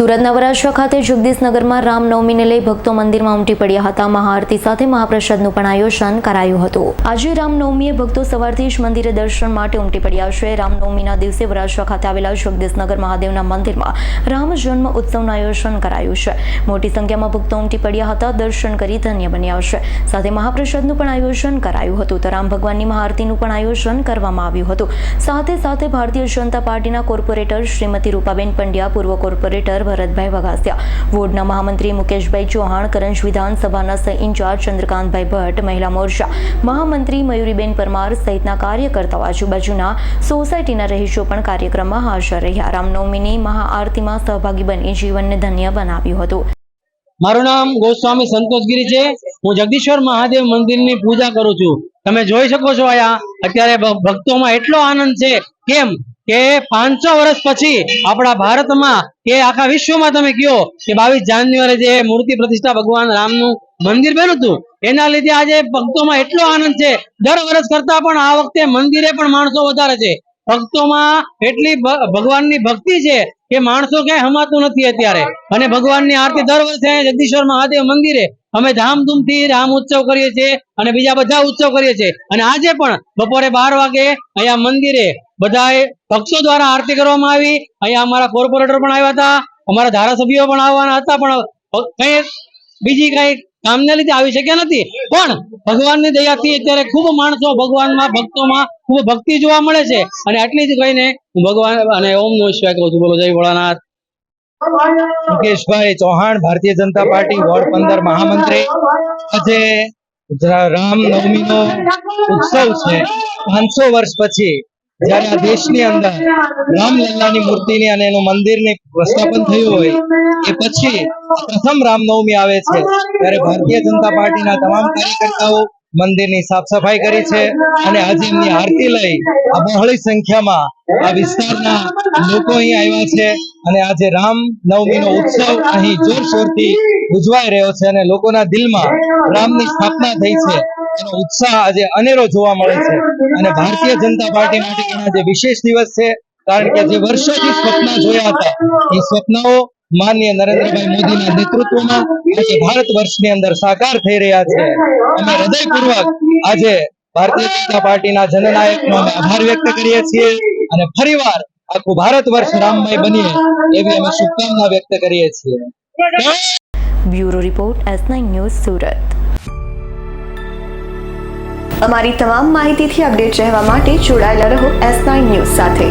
સુરતના વરાછા ખાતે જગદીશનગરમાં રામનવમીને લઈ ભક્તો મંદિરમાં ઉમટી પડ્યા હતા. મહાઆરતી સાથે મહાપ્રસાદનું પણ આયોજન કરાયું હતું. આજે રામનવમીએ ભક્તો સવારથી જ મંદિરે દર્શન માટે ઉમટી પડ્યા છે. રામનવમીના દિવસે વરાછા ખાતે આવેલા જગદીશનગર મહાદેવના મંદિરમાં રામ જન્મ ઉત્સવનું આયોજન કરાયું છે. મોટી સંખ્યામાં ભક્તો ઉમટી પડ્યા હતા, દર્શન કરી ધન્ય બન્યા છે. સાથે મહાપ્રસાદનું પણ આયોજન કરાયું હતું. તો રામ ભગવાનની મહાઆરતીનું પણ આયોજન કરવામાં આવ્યું હતું. સાથે સાથે ભારતીય જનતા પાર્ટીના કોર્પોરેટર શ્રીમતી રૂપાબેન પંડ્યા, પૂર્વ કોર્પોરેટર ભરતભાઈ વઘાસિયા. વોર્ડના મહામંત્રી મુકેશભાઈ ચૌહાણ, કરંજ વિધાનસભાના ઇન્ચાર્જ ચંદ્રકાંતભાઈ ભટ્ટ, મહિલા મોરચા. મહામંત્રી મયુરીબેન પરમાર સહિતના કાર્યકર્તાઓ આજુબાજુના સોસાયટીના રહીશો પણ કાર્યક્રમમાં હાજર રહ્યા. રામનવમીની મહાઆરતીમાં સહભાગી બની જીવનને ધન્ય બનાવ્યું હતું. મારું નામ ગોસ્વામી સંતોષગીરી છે. હું જગદીશ્વર મહાદેવ મંદિરની પૂજા કરું છું. તમે જોઈ શકો છો અહીંયા, અત્યારે ભક્તોમાં એટલો આનંદ છે. કેમ? કે પાંચસો વર્ષ પછી આપણા ભારતમાં કે આખા વિશ્વમાં તમે કયો કે બાવીસ જાન્યુઆરી જે મૂર્તિ પ્રતિષ્ઠા ભગવાન રામનું મંદિર બન્યું હતું, એના લીધે આજે ભક્તોમાં એટલો આનંદ છે. દર વર્ષ કરતા પણ આ વખતે મંદિરે પણ માણસો વધારે છે. ભક્તોમાં એટલી ભગવાનની ભક્તિ છે કે માણસો ક્યાંય હમાતું નથી અત્યારે. અને ભગવાનની આરતી દર વર્ષે જગદીશ્વર મહાદેવ મંદિરે અમે ધામધૂમથી રામ ઉત્સવ કરીએ છીએ અને બીજા બધા ઉત્સવ કરીએ છીએ. અને આજે પણ બપોરે બાર વાગે અહીંયા મંદિરે બધાએ ભક્તો દ્વારા આરતી કરવામાં આવી. અહીંયા અમારા કોર્પોરેટર પણ આવ્યા હતા. અમારા ધારાસભ્યો પણ આવવાના હતા, પણ કઈ બીજી કઈ કામને લીધે આવી શક્યા નથી. પણ ભગવાનની દયાથી અત્યારે ખૂબ માણસો ભગવાનમાં, ભક્તોમાં ખૂબ ભક્તિ જોવા મળે છે. અને આટલી જ કહીને હું ભગવાન અને ઓમ નો શિવાય કહું છું. બોલો, જય ભોળાનાથ. મુકેશભાઈ ચૌહાણ, ભારતીય જનતા પાર્ટી વોર્ડ પંદર, મહામંત્રી. આજે રામનવમીનો ઉત્સવ છે. પાંચસો વર્ષ પછી જ્યારે આ દેશની અંદર રામલલ્લાની મૂર્તિની અને એનું મંદિરની સ્થાપન થયું હોય, એ પછી પ્રથમ રામનવમી આવે છે. ત્યારે ભારતીય જનતા પાર્ટીના તમામ કાર્યકર્તાઓ મંદિરની સાફ સફાઈ કરી છે અને આજે એમની આરતી લઈ આ બહોળી સંખ્યામાં આ વિસ્તારના લોકો અહીં આવ્યા છે. અને આજે રામ નવમીનો ઉત્સવ અહીં જોરશોરથી ઉજવાઈ રહ્યો છે અને લોકોના દિલમાં રામની સ્થાપના થઈ છે. એનો ઉત્સાહ આજે અનેરો જોવા મળે છે. અને ભારતીય જનતા પાર્ટી માટે આજે વિશેષ દિવસ છે. કારણ કે જે વર્ષોથી સ્વપ્ન જોયા હતા. એ સ્વપ્નઓ માનનીય નરેન્દ્રભાઈ મોદીના નેતૃત્વમાં આજે ભારત વર્ષની અંદર સાકાર થઈ રહ્યા છે. અમે હૃદયપૂર્વક આજે ભારતીય જનતા પાર્ટીના જનનાયકનો અમે આભાર વ્યક્ત કરીએ છીએ અને ફરીવાર આખું ભારત વર્ષ રામમય બનીએ એવી અમે શુભકામના વ્યક્ત કરીએ છીએ. Bureau report S news Surat. અમારી તમામ માહિતીથી અપડેટ રહેવા માટે જોડાયેલા રહો એસ ન્યૂઝ સાથે.